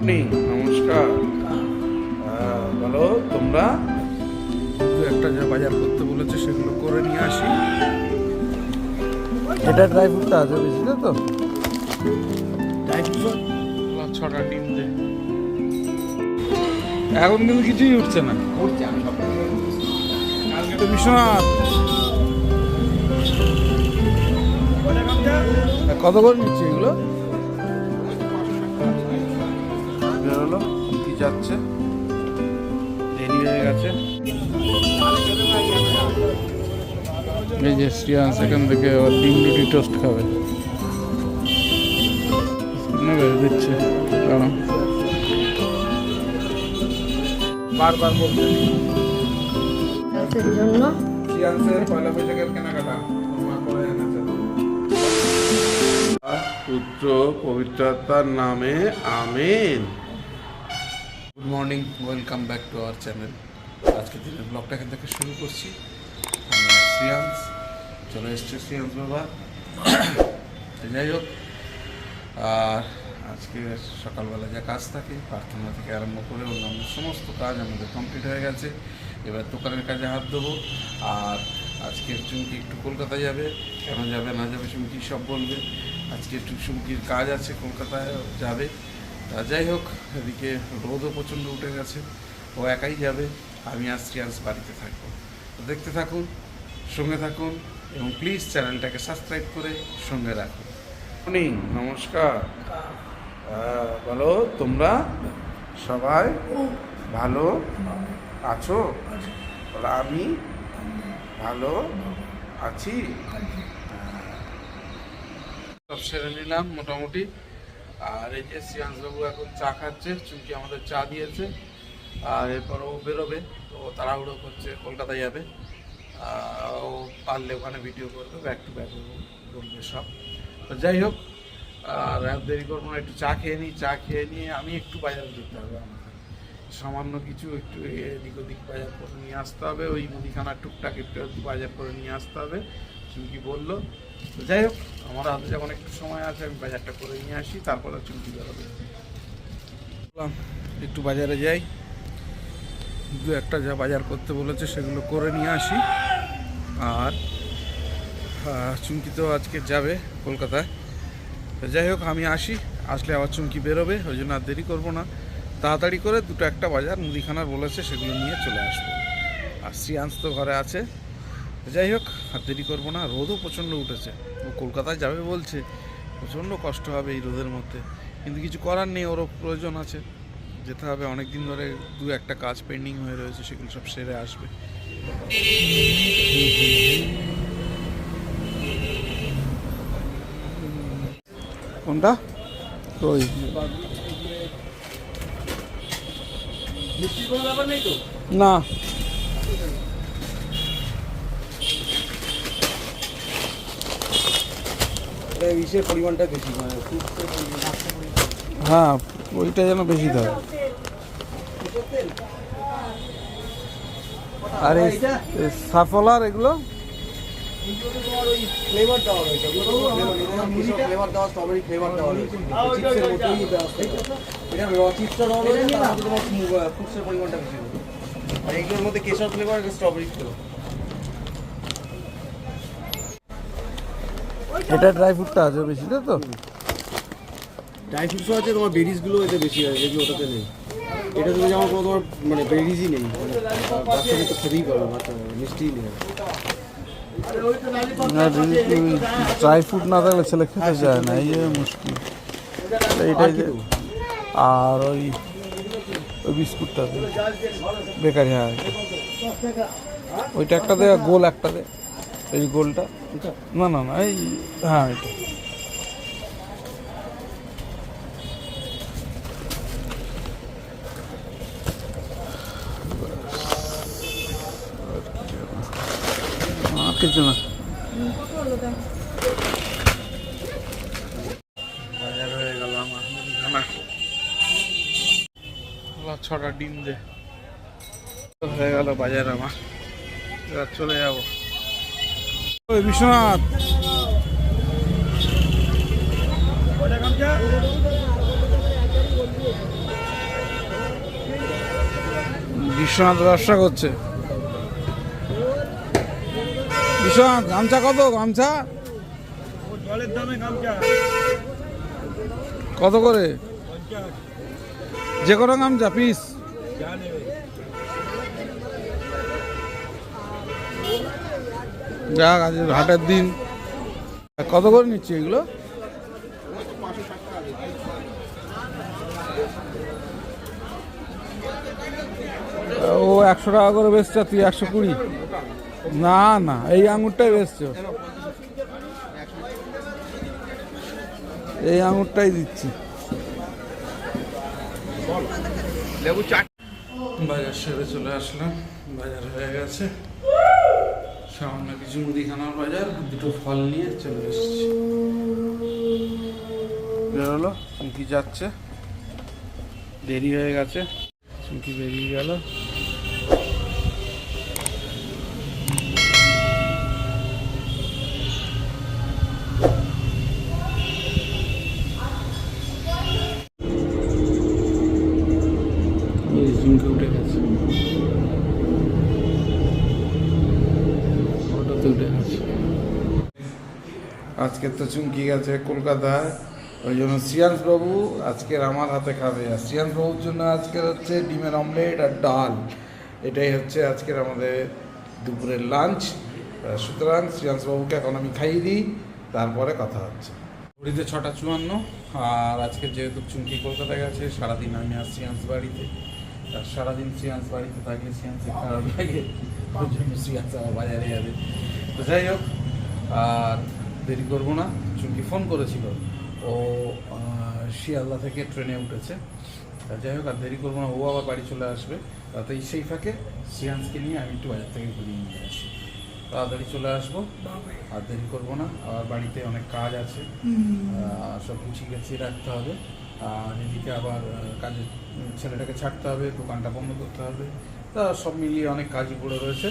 নমস্কার। বলো তোমরা? একটা যা বাজার করতে বলেছে সেগুলো করে নিয়ে আসি। এটা ড্রাই ফ্রুটটা আছে বেশি না তো? ছটা ডিম দে এখন কিন্তু কিছুই উঠছে না। কালকে তো বিশ্বনাথ। কত করে নিচ্ছে এগুলো? যাচ্ছে। দেরি হয়ে গেছে। এই যে শ্রিয়াংশ এখান থেকে আবার ডিম রুটি টোস্ট খাবে। নেবে দিচ্ছে। কারণ বারবার বলতে জন্য। সিয়ান্সের পয়লা বৈশাখের কেনাকাটা। পুত্র পবিত্রতার নামে amen. Morning welcome back to our channel আজকে দিনের ব্লগটা এখান থেকে শুরু করছি। আমি শ্রিয়াংস চলে এসছে শ্রিয়াংস বাবা। যাই হোক, আর আজকে সকালবেলা যা কাজ থাকে, প্রার্থনা থেকে আরম্ভ করে অন্যান্য সমস্ত কাজ আমাদের কমপ্লিট হয়ে গেছে। এবার দোকানের কাজে হাত দেবো। আর আজকে চুমকি একটু কলকাতা যাবে। কেন যাবে না যাবে চুমকি সব বলবে। আজকে একটু চুমকির কাজ আছে, কলকাতায় যাবে। যাই হোক এদিকে রোদও প্রচণ্ড উঠে গেছে। ও একাই যাবে আমি আর শ্রিয়াংশ বাড়িতে থাকব। দেখতে থাকুন সঙ্গে থাকুন এবং প্লিজ চ্যানেলটাকে সাবস্ক্রাইব করে সঙ্গে রাখুন। মর্নিং নমস্কার। বলো তোমরা সবাই ভালো আছো? আমি ভালো আছি? সব সেরে নিলাম মোটামুটি। আর এই যে শ্রিয়াংশবাবু এখন চা খাচ্ছে, চুমকি আমাদের চা দিয়েছে, আর এরপর ও বেরোবে, তো তাড়াহুড়ো করছে কলকাতা যাবে। ও পারলে ওখানে ভিডিও করবে ব্যাক টু ব্যাক বলবে সব। তো যাই হোক, আর দেরি করব না, একটু চা খেয়ে নিই, চা খেয়ে নিয়ে আমি একটু বাজারে যেতে হবে আমাকে। সামান্য কিছু একটু এদিক ওদিক বাজার করে নিয়ে আসতে হবে, ওই মুদিখানার টুকটাক একটু বাজার করে নিয়ে আসতে হবে, চুমকি বলল। তো যাই হোক, আমার হাতে যখন একটু সময় আছে, আমি বাজারটা করে নিয়ে আসি, তারপরে চুমকি বেরোবে। একটু বাজারে যাই। দু একটা যা বাজার করতে বলেছে, সেগুলো করে নিয়ে আসি। আর চুমকি তো আজকে যাবে কলকাতায়। যাই হোক, আমি আসি, আসলে আবার চুমকি বেরোবে, ওই জন্য আর দেরি করব না। তাড়াতাড়ি করে দুটো একটা বাজার মুদিখানার বলেছে, সেগুলো নিয়ে চলে আসব। আর শ্রিয়াংশ তো ঘরে আছে। যাই হোক আর দেরি করব না রোদও প্রচণ্ড উঠেছে। ও কলকাতায় যাবে বলছে প্রচণ্ড কষ্ট হবে এই রোদের মধ্যে। কিন্তু কিছু করার নেই ওরও প্রয়োজন আছে। যেতে হবে অনেক দিন ধরে দু একটা কাজ পেন্ডিং হয়ে রয়েছে সেগুলো সব সেরে আসবে। কোনটা? ওই। না। ইসের পরিমাণটা বেশি হ্যাঁ। ওইটা যেন বেশি থাকে আর এই সাফলার এগুলো? ফ্লেভার দেওয়া রয়েছে ফ্লেভার দেওয়া স্ট্রবেরি ফ্লেভার দেওয়া রয়েছে চিপসের মতোই এটা র চিপসটা দেওয়া রয়েছে তার মধ্যে তোমার ফ্রুটসের পরিমাণটা বেশি আর এগুলোর মধ্যে কেশর ফ্লেভার আর স্ট্রবেরি ফ্লেভার এটা ড্রাই ফ্রুটটা আছে বেশি না তো? ড্রাই ফ্রুটসও আছে তোমার বেরিজগুলো এতে বেশি আছে যেগুলো ওটাতে নেই। এটা তুমি যেমন কোনো তোমার মানে বেরিজই নেই মানে বাচ্চাদের তো খেতেই পারবে বাচ্চা মিষ্টিই নেই। ড্রাই ফ্রুট না থাকলে ছেলে খেতে চায় না এই মুশকিল। এইটাই যে আর ওই ওই বিস্কুটটা বেকারি হ্যাঁ। ওইটা একটা দে গোল একটা দে। এই গোলটা না না না, এই হ্যাঁ এটা। কিছু না। ছটা ডিম দে। হয়ে গেল বাজার আমার। এবার চলে যাব। বিশ্বনাথ। বিশ্বনাথ ব্যবসা করছে। বিশ্বনাথ গামছা কত? গামছা? কত করে? যে কোনো গামছা পিস যাক আজ হাটের দিন। কত করে নিচ্ছি এগুলো? ও একশো টাকা করে বেচছে তুই একশো কুড়ি। না না এই আঙুরটাই বেচছো। এই আঙুরটাই দিচ্ছি। বাজার সেরে চলে আসলাম বাজার হয়ে গেছে। সামান্য কিছু মুদিখানার বাজার, দুটো ফল নিয়ে চলে এসেছি। বেরোলো চুমকি যাচ্ছে। দেরি হয়ে গেছে চুমকি বেরিয়ে গেল। আজকে তো চুমকি গেছে কলকাতায়, ওই জন্য বাবু আজকের আমার হাতে খাবে। আর বাবুর জন্য আজকের হচ্ছে ডিমের অমলেট আর ডাল। এটাই হচ্ছে আজকের আমাদের দুপুরের লাঞ্চ সুতরাং বাবুকে এখন আমি খাইয়ে দিই, তারপরে কথা হচ্ছে। ঘড়িতে ছটা চুয়ান্ন, আর আজকে যেহেতু চুমকি কলকাতায় গেছে, সারাদিন আমি আর শ্রিয়াংশ বাড়িতে। আর সারাদিন শ্রিয়াংশ বাড়িতে থাকলে শ্রিয়াংশের খারাপ লাগে, ওই জন্য শ্রিয়াংশ আমার বাজারে যাবে। তো যাই হোক, আর দেরি করব না। চুমকি ফোন করেছিল। ও শিয়ালদা থেকে ট্রেনে উঠেছে। তা যাই হোক আর দেরি করব না। ও আবার বাড়ি চলে আসবে। তাতে সেই ফাঁকে শ্রিয়াংশকে নিয়ে আমি একটু বাজার থেকে ঘুরিয়ে নিয়ে আসি তাড়াতাড়ি চলে আসব। আর দেরি করব না। আর বাড়িতে অনেক কাজ আছে। সব গুছিয়ে গেছিয়ে রাখতে হবে। আর এদিকে আবার আহ, কাজে ছেলেটাকে ছাড়তে হবে দোকানটা বন্ধ করতে হবে। তা সব মিলিয়ে অনেক কাজই পড়ে রয়েছে।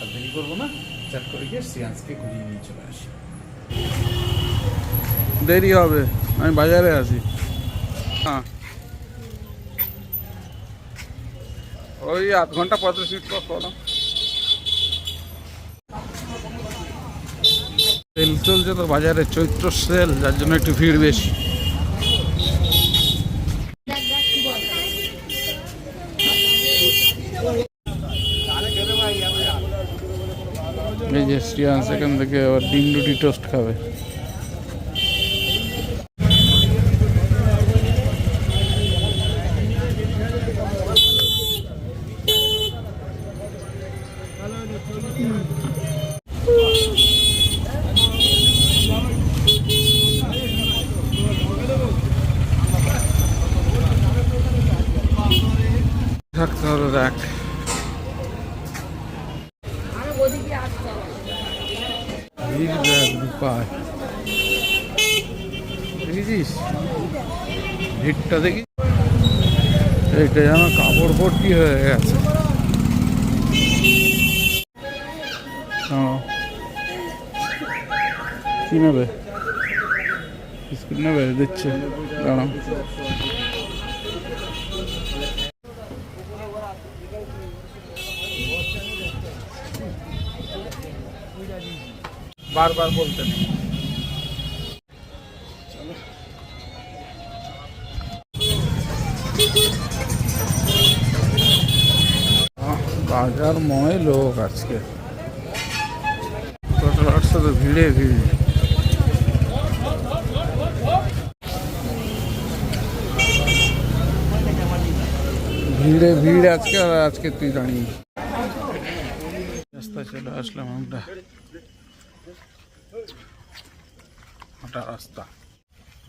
আর দেরি করব না। চ্যাট করে গিয়ে শ্রিয়াংশকে ঘুরিয়ে নিয়ে চলে আসি। দেরি হবে, আমি বাজারে আছি। হ্যাঁ। ওই আধ ঘণ্টা পঁয়ত্রিশ মিনিট পর সেল চলছে তো বাজারে চৈত্র সেল যার জন্য একটু ভিড় বেশি। এই যে এখান থেকে আবার ডিম রুটি টোস্ট খাবে থাকতে হবে দেখ ভিড় দেখ দুপায় দেখেছিস ভিড়টা দেখি। এইটা যেন কাপড় ভর্তি হয়ে গেছে। হ্যাঁ। কি নেবে? বিস্কুট নেবে? দিচ্ছে। দাঁড়াও। বারবার বলতে নেই। আহ, বাজার ময় লোক আজকে টোটাল সাথে ভিড়ে ভিড় ভিড়ে ভিড় আজকে আর আজকে তুই দাঁড়িয়ে রাস্তায় চলে আসলাম আমরা হাঁটা রাস্তা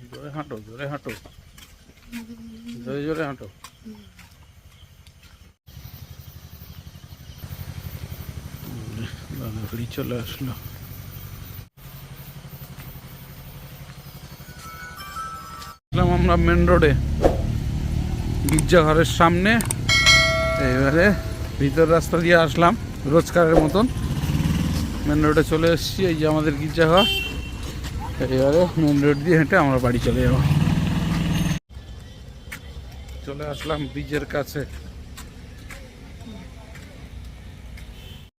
জোরে হাঁটো জোরে হাঁটো জোরে জোরে হাঁটো। চলে আসলো। আমরা মেন রোডে গির্জাঘরের সামনে। এবারে ভিতর রাস্তা দিয়ে আসলাম, রোজকারের মতন। মেন রোডে চলে এসেছি, এই যে আমাদের গির্জাঘর। এবারে মেন রোড দিয়ে হেঁটে আমরা বাড়ি চলে যাব। চলে আসলাম ব্রিজের কাছে।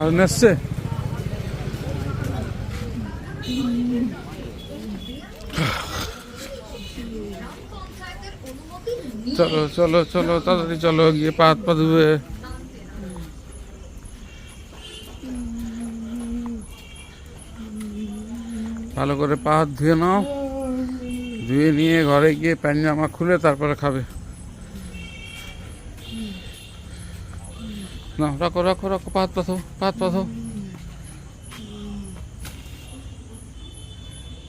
আর নেসছে চলো চলো চলো, তাড়াতাড়ি চলো, গিয়ে পা হাত পা ধুবে ভালো করে পা হাত ধুয়ে নাও। ধুয়ে নিয়ে ঘরে গিয়ে প্যান্ট জামা খুলে তারপরে খাবে। না, রাখো রাখো রাখো পাত পাথো পাত পাথো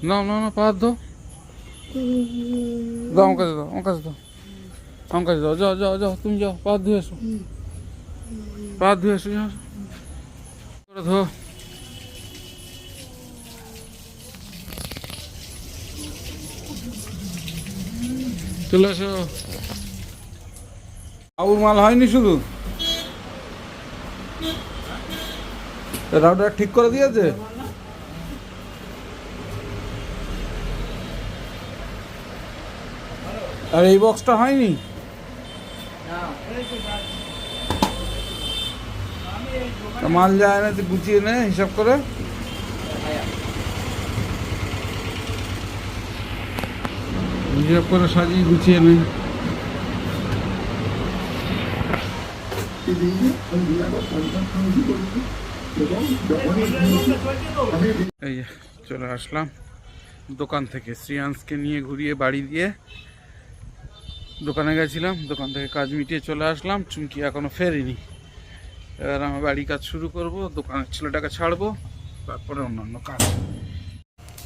না না না পাত দো দাও, আমার কাছে দাও, আমার কাছে দাও। আমার কাছে দাও, যাও যাও যাও, তুমি যাও পাত ধুয়ে এসো। পাত ধুয়ে এসো, যাও। ধো চলে এসো। বাবুর মাল হয়নি শুধু? রাউটার ঠিক করে দিয়েছে? আর এই বক্সটা হয়নি? মাল যায় না গুছিয়ে নে, হিসাব করে। হিসাব করে সাজিয়ে গুছিয়ে নে। এই চলে আসলাম দোকান থেকে শ্রিয়াংশকে নিয়ে ঘুরিয়ে বাড়ি দিয়ে। দোকানে গেছিলাম, দোকান থেকে কাজ মিটিয়ে চলে আসলাম, চুমকি এখনও ফেরেনি। এবার আমার বাড়ি কাজ শুরু করব, দোকানের ছেলেটাকে ছাড়বো, তারপরে অন্যান্য কাজ।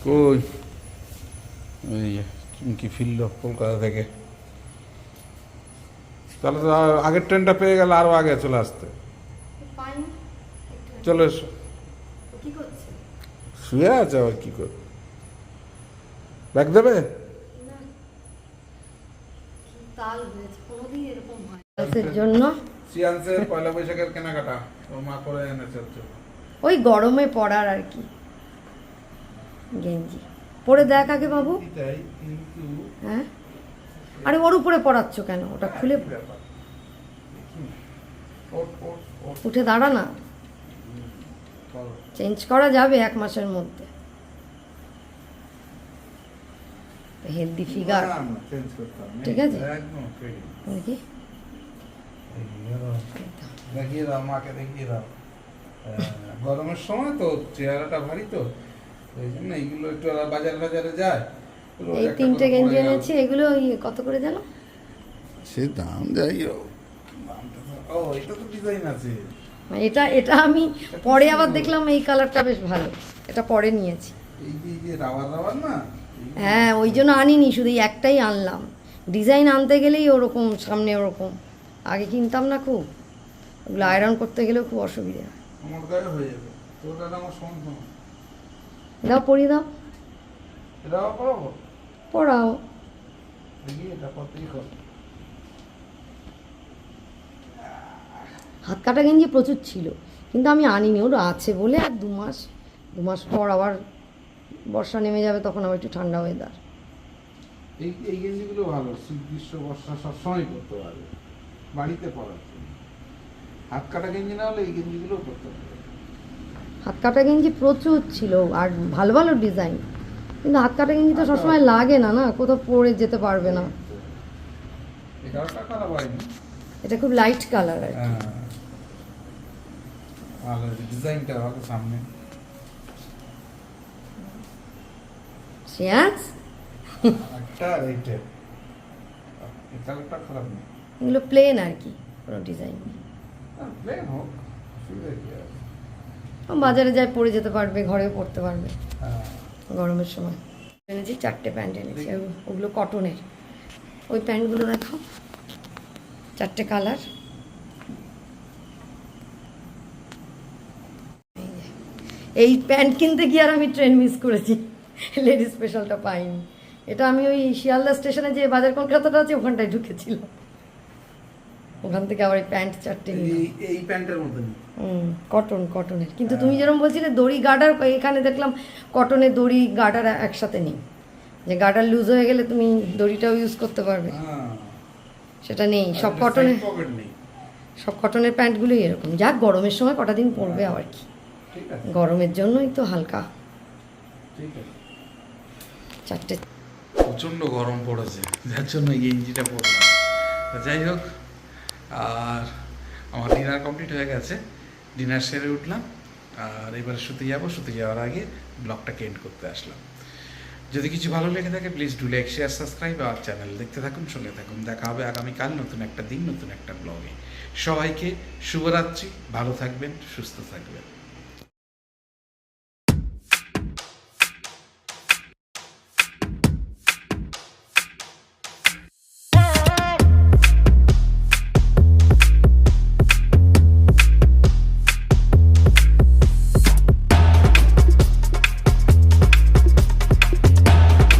কই? এই চুমকি ফিরল কলকাতা থেকে। তাহলে তো আগের ট্রেনটা পেয়ে গেলে আরও আগে চলে আসতে। চলে এসো। শুয়ে আছে আবার কি করে ব্যাগ দেবে? তাল হয়েছে কোনোদিন এরকম হয় গার্লসের জন্য? সিয়ান্সের পয়লা বৈশাখের কেনাকাটা ওর মা করে এনেছে ওই গরমে পড়ার আর কি। গেঞ্জি। পরে দেখ আগে বাবু। হ্যাঁ? আরে ওর উপরে পড়াচ্ছ কেন? ওটা খুলে ওঠ, উঠে দাঁড়া না। চেঞ্জ করা যাবে এক মাসের মধ্যে। Healthy figure. ঠিক আছে? দেখিয়ে দাও মাকে দেখিয়ে দাও। গরমের সময় তো চেহারাটা ভারী তো এই জন্য এইগুলো একটু বাজার বাজারে যায়। এই তিনটে গেঞ্জি এনেছি এগুলো কত করে জানো সে দাম যাই হোক। দামটা ও এটা তো ডিজাইন আছে। এটা এটা আমি পরে আবার দেখলাম এই কালারটা বেশ ভালো। এটা পরে নিয়েছি। হ্যাঁ ওই জন্য আনিনি শুধু একটাই আনলাম। ডিজাইন আনতে গেলেই ওরকম সামনে ওরকম। আগে কিনতাম না খুব। ওগুলো আয়রন করতে গেলেও খুব অসুবিধা। হয়ে দাও পরিয়ে দাও। এটা পড়াও দেখি এটা কতই কর হাত কাটা গেঞ্জি প্রচুর ছিল কিন্তু আমি আনিনি ওটা আছে বলে আর দু মাস দু মাস পর আবার বর্ষা নেমে যাবে তখন আবার একটু ঠান্ডা ওয়েদার এই এই গেঞ্জিগুলো ভালো শীত গ্রীষ্ম বর্ষা সবসময় করতে পারবে বাড়িতে পরার হাত কাটা গেঞ্জি না হলে এই গেঞ্জিগুলো করতে পারবে। হাত কাটা গেঞ্জি প্রচুর ছিল আর ভালো ভালো ডিজাইন কিন্তু হাত কাটা গেঞ্জি তো সবসময় লাগে না না? কোথাও পরে যেতে পারবে না। এটা খুব লাইট কালার আর কি। ভালো ডিজাইনটা ভালো সামনে। শ্রেয়াস একটা এইটা। কালারটা খারাপ নেই এগুলো প্লেন আর কি কোনো ডিজাইন প্লেন হোক আছে বাজারে যায় পরে যেতে পারবে ঘরেও পরতে পারবে। হ্যাঁ। গরমের সময়। এনেছি চারটে প্যান্ট এনেছি ওগুলো কটনের ওই প্যান্টগুলো দেখো চারটে কালার এই প্যান্ট কিনতে গিয়ে আর আমি ট্রেন মিস করেছি। লেডি স্পেশালটা পাইনি। এটা আমি ওই শিয়ালদা স্টেশনে যে বাজার কলকাতাটা আছে ওখানটায় ঢুকেছিলাম। ওখান থেকে আবার এই প্যান্ট চারটে এই প্যান্টের কটন কটনের কিন্তু তুমি যেরকম বলছিলে দড়ি গার্ডার এখানে দেখলাম কটনের দড়ি গার্ডার একসাথে নেই। যে গার্ডার লুজ হয়ে গেলে তুমি দড়িটাও ইউজ করতে পারবে। হ্যাঁ। সেটা নেই সব কটনের সব কটনের প্যান্টগুলোই এরকম। যাক গরমের সময় কটা দিন পরবে আবার কি। গরমের জন্যই তো হালকা। ঠিক আছে। চারটে প্রচণ্ড গরম পড়েছে যার জন্য এই গেঞ্জিটা পরলাম যাই হোক আর আমার ডিনার কমপ্লিট হয়ে গেছে। ডিনার সেরে উঠলাম আর এবারে শুতে যাব শুতে যাওয়ার আগে ব্লগটাকে এন্ড করতে আসলাম। যদি কিছু ভালো লেগে থাকে please do like share subscribe আমার চ্যানেল দেখতে থাকুন শুনে থাকুন। দেখা হবে আগামীকাল নতুন একটা দিন নতুন একটা ব্লগে সবাইকে শুভরাত্রি ভালো থাকবেন সুস্থ থাকবেন।